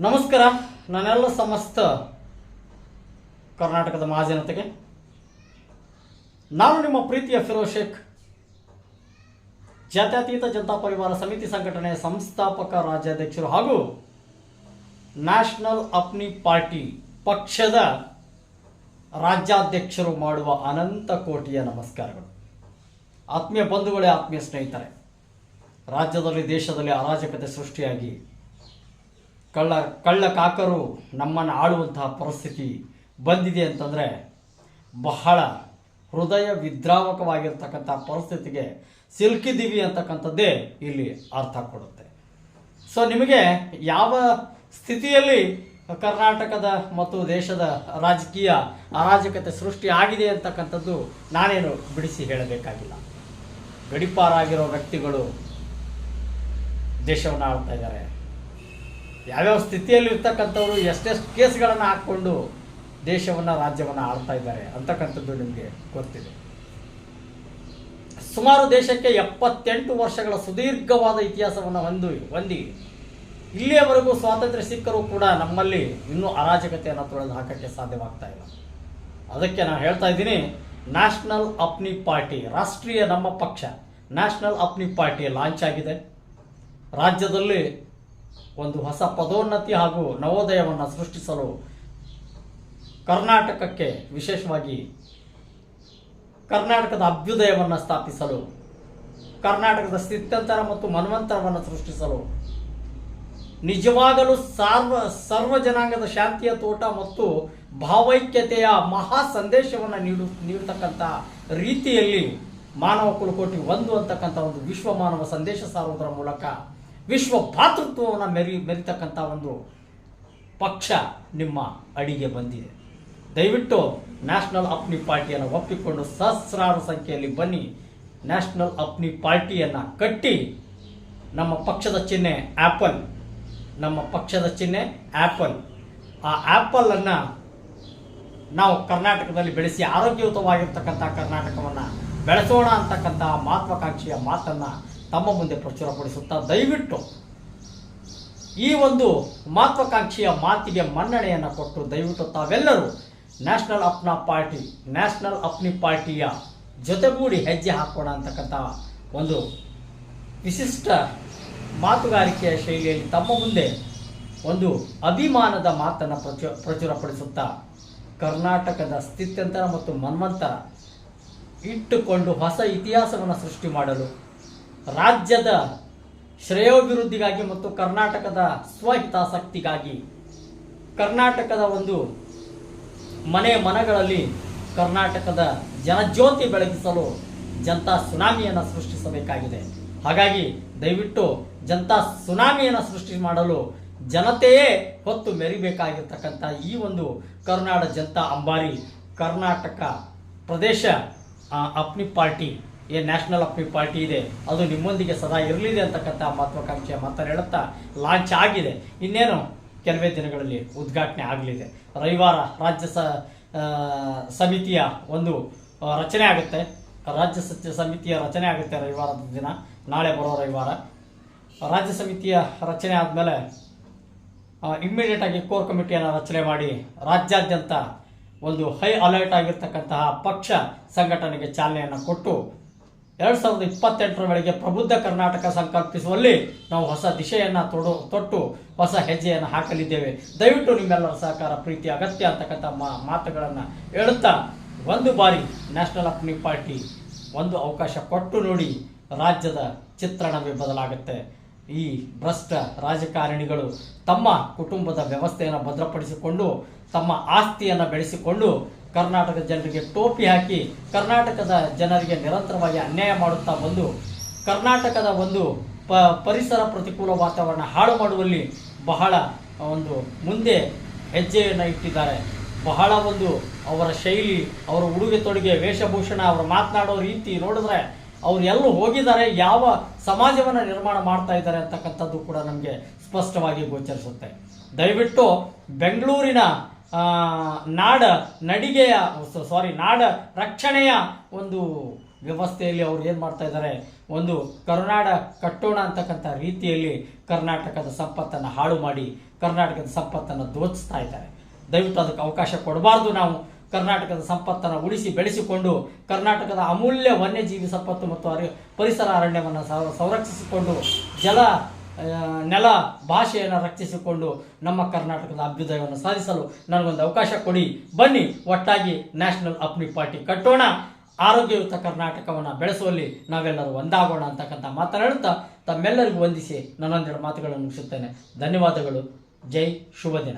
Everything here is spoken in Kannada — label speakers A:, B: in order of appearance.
A: ನಮಸ್ಕಾರ. ನಾನೆಲ್ಲ ಸಮಸ್ತ ಕರ್ನಾಟಕದ ಮಹಾಜನತೆಗೆ ನಾನು ನಿಮ್ಮ ಪ್ರೀತಿಯ ಫಿರೋಜ್ ಶೇಖ್. ಜಾತ್ಯತೀತ ಜನತಾ ಪರಿವಾರ ಸಮಿತಿ ಸಂಘಟನೆಯ ಸಂಸ್ಥಾಪಕ ರಾಜ್ಯಾಧ್ಯಕ್ಷರು ಹಾಗೂ ನ್ಯಾಷನಲ್ ಅಪ್ನಿ ಪಾರ್ಟಿ ಪಕ್ಷದ ರಾಜ್ಯಾಧ್ಯಕ್ಷರು ಮಾಡುವ ಅನಂತ ಕೋಟಿಯ ನಮಸ್ಕಾರಗಳು. ಆತ್ಮೀಯ ಬಂಧುಗಳೇ, ಆತ್ಮೀಯ ಸ್ನೇಹಿತರೆ. ರಾಜ್ಯದಲ್ಲಿ, ದೇಶದಲ್ಲಿ ಅರಾಜಕತೆ ಸೃಷ್ಟಿಯಾಗಿ ಕಳ್ಳ ಕಳ್ಳ ಕಾಕರು ನಮ್ಮನ್ನು ಆಳುವಂತಹ ಪರಿಸ್ಥಿತಿ ಬಂದಿದೆ ಅಂತಂದರೆ ಬಹಳ ಹೃದಯ ವಿದ್ರಾವಕವಾಗಿರ್ತಕ್ಕಂಥ ಪರಿಸ್ಥಿತಿಗೆ ಸಿಲುಕಿದ್ದೀವಿ ಅಂತಕ್ಕಂಥದ್ದೇ ಇಲ್ಲಿ ಅರ್ಥ ಕೊಡುತ್ತೆ. ಸೊ ನಿಮಗೆ ಯಾವ ಸ್ಥಿತಿಯಲ್ಲಿ ಕರ್ನಾಟಕದ ಮತ್ತು ದೇಶದ ರಾಜಕೀಯ ಅರಾಜಕತೆ ಸೃಷ್ಟಿ ಆಗಿದೆ ಅಂತಕ್ಕಂಥದ್ದು ನಾನೇನು ಬಿಡಿಸಿ ಹೇಳಬೇಕಾಗಿಲ್ಲ. ಗಡಿಪಾರಾಗಿರೋ ವ್ಯಕ್ತಿಗಳು ದೇಶವನ್ನು ಆಳ್ತಾ ಇದ್ದಾರೆ. ಯಾವ್ಯಾವ ಸ್ಥಿತಿಯಲ್ಲಿ ಇರ್ತಕ್ಕಂಥವ್ರು ಎಷ್ಟೆಷ್ಟು ಕೇಸ್ಗಳನ್ನು ಹಾಕ್ಕೊಂಡು ದೇಶವನ್ನು, ರಾಜ್ಯವನ್ನು ಆಳ್ತಾ ಇದ್ದಾರೆ ಅಂತಕ್ಕಂಥದ್ದು ನಿಮಗೆ ಗೊತ್ತಿದೆ. ಸುಮಾರು ದೇಶಕ್ಕೆ ಎಪ್ಪತ್ತೆಂಟು ವರ್ಷಗಳ ಸುದೀರ್ಘವಾದ ಇತಿಹಾಸವನ್ನು ಹೊಂದಿ ಹೊಂದಿ, ಇಲ್ಲಿಯವರೆಗೂ ಸ್ವಾತಂತ್ರ್ಯ ಸಿಕ್ಕರೂ ಕೂಡ ನಮ್ಮಲ್ಲಿ ಇನ್ನೂ ಅರಾಜಕತೆಯನ್ನು ತೊಳೆದು ಹಾಕೋಕ್ಕೆ ಸಾಧ್ಯವಾಗ್ತಾ ಇಲ್ಲ. ಅದಕ್ಕೆ ನಾನು ಹೇಳ್ತಾ ಇದ್ದೀನಿ, ನ್ಯಾಷನಲ್ ಅಪ್ನಿ ಪಾರ್ಟಿ, ರಾಷ್ಟ್ರೀಯ ನಮ್ಮ ಪಕ್ಷ, ನ್ಯಾಷನಲ್ ಅಪ್ನಿ ಪಾರ್ಟಿ ಲಾಂಚ್ ಆಗಿದೆ. ರಾಜ್ಯದಲ್ಲಿ ಒಂದು ಹೊಸ ಪದೋನ್ನತಿ ಹಾಗೂ ನವೋದಯವನ್ನು ಸೃಷ್ಟಿಸಲು ಕರ್ನಾಟಕಕ್ಕೆ ವಿಶೇಷವಾಗಿ ಕರ್ನಾಟಕದ ಅಭ್ಯುದಯವನ್ನು ಸ್ಥಾಪಿಸಲು, ಕರ್ನಾಟಕದ ಸ್ಥಿತ್ಯಂತರ ಮತ್ತು ಮನ್ವಂತರವನ್ನು ಸೃಷ್ಟಿಸಲು, ನಿಜವಾಗಲೂ ಸಾರ್ವ, ಸರ್ವ ಜನಾಂಗದ ಶಾಂತಿಯ ತೋಟ ಮತ್ತು ಭಾವೈಕ್ಯತೆಯ ಮಹಾ ಸಂದೇಶವನ್ನು ನೀಡು, ನೀಡತಕ್ಕಂಥ ರೀತಿಯಲ್ಲಿ ಮಾನವ ಕುಲಕೋಟಿ ಒಂದು ಅಂತಕ್ಕಂಥ ಒಂದು ವಿಶ್ವ ಮಾನವ ಸಂದೇಶ ಸಾರುವುದರ ಮೂಲಕ ವಿಶ್ವ ಭಾತೃತ್ವವನ್ನು ಮೆರಿ ಮೆರಿತಕ್ಕಂಥ ಒಂದು ಪಕ್ಷ ನಿಮ್ಮ ಅಡಿಗೆ ಬಂದಿದೆ. ದಯವಿಟ್ಟು ನ್ಯಾಷನಲ್ ಅಪ್ನಿ ಪಾರ್ಟಿಯನ್ನು ಒಪ್ಪಿಕೊಂಡು ಸಹಸ್ರಾರು ಸಂಖ್ಯೆಯಲ್ಲಿ ಬನ್ನಿ. ನ್ಯಾಷನಲ್ ಅಪ್ನಿ ಪಾರ್ಟಿಯನ್ನು ಕಟ್ಟಿ ನಮ್ಮ ಪಕ್ಷದ ಚಿಹ್ನೆ ಆ್ಯಪಲ್ ನಮ್ಮ ಪಕ್ಷದ ಚಿಹ್ನೆ ಆ್ಯಪಲ್ ಆ ಆ್ಯಪಲನ್ನು ನಾವು ಕರ್ನಾಟಕದಲ್ಲಿ ಬೆಳೆಸಿ ಆರೋಗ್ಯಯುತವಾಗಿರ್ತಕ್ಕಂಥ ಕರ್ನಾಟಕವನ್ನು ಬೆಳೆಸೋಣ ಅಂತಕ್ಕಂಥ ಮಹತ್ವಾಕಾಂಕ್ಷೆಯ ಮಾತನ್ನು ತಮ್ಮ ಮುಂದೆ ಪ್ರಚುರಪಡಿಸುತ್ತಾ ದಯವಿಟ್ಟು ಈ ಒಂದು ಮಹತ್ವಾಕಾಂಕ್ಷೆಯ ಮಾತಿಗೆ ಮನ್ನಣೆಯನ್ನು ಕೊಟ್ಟು ದಯವಿಟ್ಟು ತಾವೆಲ್ಲರೂ national Apna party, national Apni ಪಾರ್ಟಿಯ ಜೊತೆಗೂಡಿ ಹೆಜ್ಜೆ ಹಾಕೋಣ ಅಂತಕ್ಕಂಥ ಒಂದು ವಿಶಿಷ್ಟ ಮಾತುಗಾರಿಕೆಯ ಶೈಲಿಯಲ್ಲಿ ತಮ್ಮ ಮುಂದೆ ಒಂದು ಅಭಿಮಾನದ ಮಾತನ್ನು ಪ್ರಚು ಪ್ರಚುರಪಡಿಸುತ್ತಾ ಕರ್ನಾಟಕದ ಸ್ಥಿತ್ಯಂತರ ಮತ್ತು ಮನ್ವಂತರ ಇಟ್ಟುಕೊಂಡು ಹೊಸ ಇತಿಹಾಸವನ್ನು ಸೃಷ್ಟಿ ಮಾಡಲು ರಾಜ್ಯದ ಶ್ರೇಯೋಭಿವೃದ್ಧಿಗಾಗಿ ಮತ್ತು ಕರ್ನಾಟಕದ ಸ್ವಹಿತಾಸಕ್ತಿಗಾಗಿ ಕರ್ನಾಟಕದ ಒಂದು ಮನೆ ಮನಗಳಲ್ಲಿ ಕರ್ನಾಟಕದ ಜನಜ್ಯೋತಿ ಬೆಳಗಿಸಲು ಜನತಾ ಸುನಾಮಿಯನ್ನು ಸೃಷ್ಟಿಸಬೇಕಾಗಿದೆ. ಹಾಗಾಗಿ ದಯವಿಟ್ಟು ಜನತಾ ಸುನಾಮಿಯನ್ನು ಸೃಷ್ಟಿ ಮಾಡಲು ಜನತೆಯೇ ಹೊತ್ತು ಮೆರಿಬೇಕಾಗಿರ್ತಕ್ಕಂಥ ಈ ಒಂದು ಕರ್ನಾಡ ಜನತಾ ಅಂಬಾರಿ ಕರ್ನಾಟಕ ಪ್ರದೇಶ ಅಪ್ನಿ ಪಾರ್ಟಿ ಏನು ನ್ಯಾಷನಲ್ ಅಪ್ಪಿ ಪಾರ್ಟಿ ಇದೆ. ಅದು ನಿಮ್ಮೊಂದಿಗೆ ಸದಾ ಇರಲಿದೆ ಅಂತಕ್ಕಂಥ ಮಹತ್ವಾಕಾಂಕ್ಷೆಯ ಮಾತನ್ನು ಹೇಳುತ್ತಾ ಲಾಂಚ್ ಆಗಿದೆ. ಇನ್ನೇನು? ಕೆಲವೇ ದಿನಗಳಲ್ಲಿ ಉದ್ಘಾಟನೆ ಆಗಲಿದೆ. ರವಿವಾರ ರಾಜ್ಯ ಸ ಸಮಿತಿಯ ಒಂದು ರಚನೆ ಆಗುತ್ತೆ. ರಾಜ್ಯ ಸತ್ಯ ಸಮಿತಿಯ ರಚನೆ ಆಗುತ್ತೆ ರವಿವಾರದ ದಿನ. ನಾಳೆ ಬರೋ ರವಿವಾರ. ರಾಜ್ಯ ಸಮಿತಿಯ ರಚನೆ ಆದಮೇಲೆ ಇಮ್ಮಿಡಿಯೇಟಾಗಿ ಕೋರ್ ಕಮಿಟಿಯನ್ನು ರಚನೆ ಮಾಡಿ ರಾಜ್ಯಾದ್ಯಂತ ಒಂದು ಹೈ ಅಲರ್ಟ್ ಆಗಿರ್ತಕ್ಕಂತಹ ಪಕ್ಷ ಸಂಘಟನೆಗೆ ಚಾಲನೆಯನ್ನು ಕೊಟ್ಟು ಎರಡು ಸಾವಿರದ ಇಪ್ಪತ್ತೆಂಟರ ವೇಳೆಗೆ ಪ್ರಬುದ್ಧ ಕರ್ನಾಟಕ ಸಂಕಲ್ಪಿಸುವಲ್ಲಿ ನಾವು ಹೊಸ ದಿಶೆಯನ್ನು ತೊಡು, ತೊಟ್ಟು ಹೊಸ ಹೆಜ್ಜೆಯನ್ನು ಹಾಕಲಿದ್ದೇವೆ. ದಯವಿಟ್ಟು ನಿಮ್ಮೆಲ್ಲರ ಸಹಕಾರ, ಪ್ರೀತಿ, ಅಗತ್ಯ ಅಂತಕ್ಕಂಥ ಮಾತುಗಳನ್ನು ಹೇಳುತ್ತಾ ಒಂದು ಬಾರಿ ನ್ಯಾಷನಲ್ ಅಪ್ನಿ ಪಾರ್ಟಿ ಒಂದು ಅವಕಾಶ ಕೊಟ್ಟು ನೋಡಿ ರಾಜ್ಯದ ಚಿತ್ರಣವೇ ಬದಲಾಗುತ್ತೆ. ಈ ಭ್ರಷ್ಟ ರಾಜಕಾರಣಿಗಳು ತಮ್ಮ ಕುಟುಂಬದ ವ್ಯವಸ್ಥೆಯನ್ನು ಭದ್ರಪಡಿಸಿಕೊಂಡು, ತಮ್ಮ ಆಸ್ತಿಯನ್ನು ಬೆಳೆಸಿಕೊಂಡು ಕರ್ನಾಟಕದ ಜನರಿಗೆ ಟೋಪಿ ಹಾಕಿ ಕರ್ನಾಟಕದ ಜನರಿಗೆ ನಿರಂತರವಾಗಿ ಅನ್ಯಾಯ ಮಾಡುತ್ತಾ ಬಂದು, ಕರ್ನಾಟಕದ ಒಂದು ಪರಿಸರ ಪ್ರತಿಕೂಲ ವಾತಾವರಣ ಹಾಳು ಮಾಡುವಲ್ಲಿ ಬಹಳ ಒಂದು ಮುಂದೆ ಹೆಜ್ಜೆಯನ್ನು ಇಟ್ಟಿದ್ದಾರೆ. ಬಹಳ ಒಂದು ಅವರ ಶೈಲಿ, ಅವರ ಉಡುಗೆ ತೊಡುಗೆ, ವೇಷಭೂಷಣ, ಅವರು ಮಾತನಾಡೋ ರೀತಿ ನೋಡಿದ್ರೆ ಅವ್ರು ಎಲ್ಲೂ ಹೋಗಿದ್ದಾರೆ, ಯಾವ ಸಮಾಜವನ್ನು ನಿರ್ಮಾಣ ಮಾಡ್ತಾ ಇದ್ದಾರೆ ಅಂತಕ್ಕಂಥದ್ದು ಕೂಡ ನಮಗೆ ಸ್ಪಷ್ಟವಾಗಿ ಗೋಚರಿಸುತ್ತೆ. ದಯವಿಟ್ಟು ಬೆಂಗಳೂರಿನ ನಾಡ ನಡಿಗೆಯ ಸಾರಿ ನಾಡ ರಕ್ಷಣೆಯ ಒಂದು ವ್ಯವಸ್ಥೆಯಲ್ಲಿ ಅವ್ರು ಏನು ಮಾಡ್ತಾ ಇದ್ದಾರೆ? ಒಂದು ಕರುನಾಡ ಕಟ್ಟೋಣ ಅಂತಕ್ಕಂಥ ರೀತಿಯಲ್ಲಿ ಕರ್ನಾಟಕದ ಸಂಪತ್ತನ್ನು ಹಾಳು ಮಾಡಿ, ಕರ್ನಾಟಕದ ಸಂಪತ್ತನ್ನು ದೋಚಿಸ್ತಾ ಇದ್ದಾರೆ. ದಯವಿಟ್ಟು ಅದಕ್ಕೆ ಅವಕಾಶ ಕೊಡಬಾರ್ದು ನಾವು. ಕರ್ನಾಟಕದ ಸಂಪತ್ತನ್ನು ಉಳಿಸಿ ಬೆಳೆಸಿಕೊಂಡು, ಕರ್ನಾಟಕದ ಅಮೂಲ್ಯ ವನ್ಯಜೀವಿ ಸಂಪತ್ತು ಮತ್ತು ಪರಿಸರ ಅರಣ್ಯವನ್ನು ಸಂರಕ್ಷಿಸಿಕೊಂಡು, ಜಲ ನೆಲ ಭಾಷೆಯನ್ನು ರಕ್ಷಿಸಿಕೊಂಡು ನಮ್ಮ ಕರ್ನಾಟಕದ ಅಭ್ಯುದಯವನ್ನು ಸಾಧಿಸಲು ನನಗೊಂದು ಅವಕಾಶ ಕೊಡಿ. ಬನ್ನಿ, ಒಟ್ಟಾಗಿ ನ್ಯಾಷನಲ್ ಅಪ್ನಿ ಪಾರ್ಟಿ ಕಟ್ಟೋಣ. ಆರೋಗ್ಯಯುತ ಕರ್ನಾಟಕವನ್ನು ಬೆಳೆಸುವಲ್ಲಿ ನಾವೆಲ್ಲರೂ ಒಂದಾಗೋಣ ಅಂತಕ್ಕಂಥ ಮಾತನಾಡುತ್ತಾ ತಮ್ಮೆಲ್ಲರಿಗೂ ವಂದಿಸಿ ನನ್ನೊಂದೆರಡು ಮಾತುಗಳನ್ನು ಮುಗಿಸುತ್ತೇನೆ. ಧನ್ಯವಾದಗಳು. ಜೈ, ಶುಭ ದಿನ.